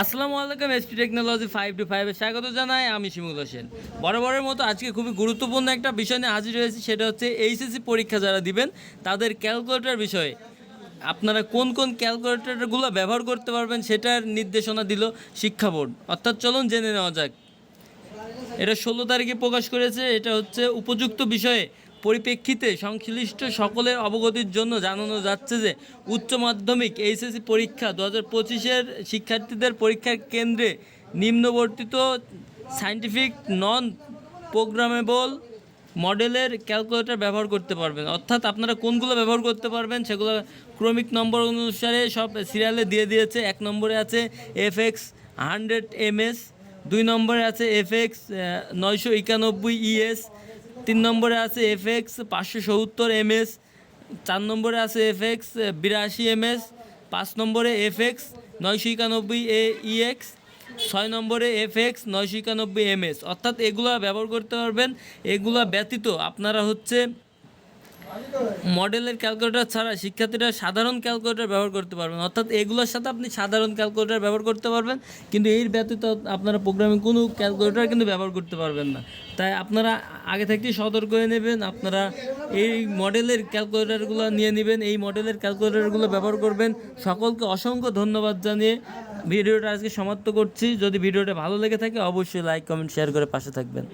আসসালামু আলাইকুম SP technology five two ফাইভে স্বাগত জানাই, আমি শিমুল হোসেন। বরাবরের মতো আজকে খুবই গুরুত্বপূর্ণ একটা বিষয় নিয়ে হাজির হয়েছি, সেটা হচ্ছে এইচএসসি পরীক্ষা যারা দিবেন, তাদের ক্যালকুলেটর বিষয়ে। আপনারা কোন কোন ক্যালকুলেটরগুলো ব্যবহার করতে পারবেন সেটার নির্দেশনা দিল শিক্ষা বোর্ড। অর্থাৎ চলুন জেনে নেওয়া যাক। এটা ষোলো তারিখে প্রকাশ করেছে, এটা হচ্ছে উপযুক্ত বিষয়ে পরিপ্রেক্ষিতে সংশ্লিষ্ট সকলের অবগতির জন্য জানানো যাচ্ছে যে, উচ্চ মাধ্যমিক এইচএসসি পরীক্ষা দু হাজার পঁচিশের শিক্ষার্থীদের পরীক্ষার কেন্দ্রে নিম্নবর্তিত সায়েন্টিফিক নন প্রোগ্রামেবল মডেলের ক্যালকুলেটর ব্যবহার করতে পারবেন। অর্থাৎ আপনারা কোনগুলো ব্যবহার করতে পারবেন সেগুলো ক্রমিক নম্বর অনুসারে সব সিরিয়ালে দিয়ে দিয়েছে। এক নম্বরে আছে এফ এক্স হান্ড্রেড এমএস, দুই নম্বরে আছে এফ এক্স নয়শো একানব্বই ইএস তিন নম্বরে আছে এফ এক্স পাঁচশো সত্তর এম এস চার নম্বরে আছে এফ এক্স বিরাশি এমএস পাঁচ নম্বরে এফ এক্স নয়শো একানব্বই এ ইএক্স ছয় নম্বরে এফ এক্স নয়শো একানব্বই এম এস অর্থাৎ এগুলো ব্যবহার করতে পারবেন, এগুলো ব্যতীত আপনারা হচ্ছে মডেলের ক্যালকুলেটর ছাড়া শিক্ষার্থীরা সাধারণ ক্যালকুলেটর ব্যবহার করতে পারবেন। অর্থাৎ এগুলোর সাথে আপনি সাধারণ ক্যালকুলেটর ব্যবহার করতে পারবেন, কিন্তু এর ব্যতীত আপনারা প্রোগ্রামিং কোনো ক্যালকুলেটর কিন্তু ব্যবহার করতে পারবেন না। তাই আপনারা আগে থেকেই সতর্ক হয়ে নেবেন, আপনারা এই মডেলের ক্যালকুলেটরগুলো নিয়ে নেবেন, এই মডেলের ক্যালকুলেটরগুলো ব্যবহার করবেন। সকলকে অসংখ্য ধন্যবাদ জানিয়ে ভিডিওটা আজকে সমাপ্ত করছি। যদি ভিডিওটা ভালো লেগে থাকে, অবশ্যই লাইক, কমেন্ট, শেয়ার করে পাশে থাকবেন।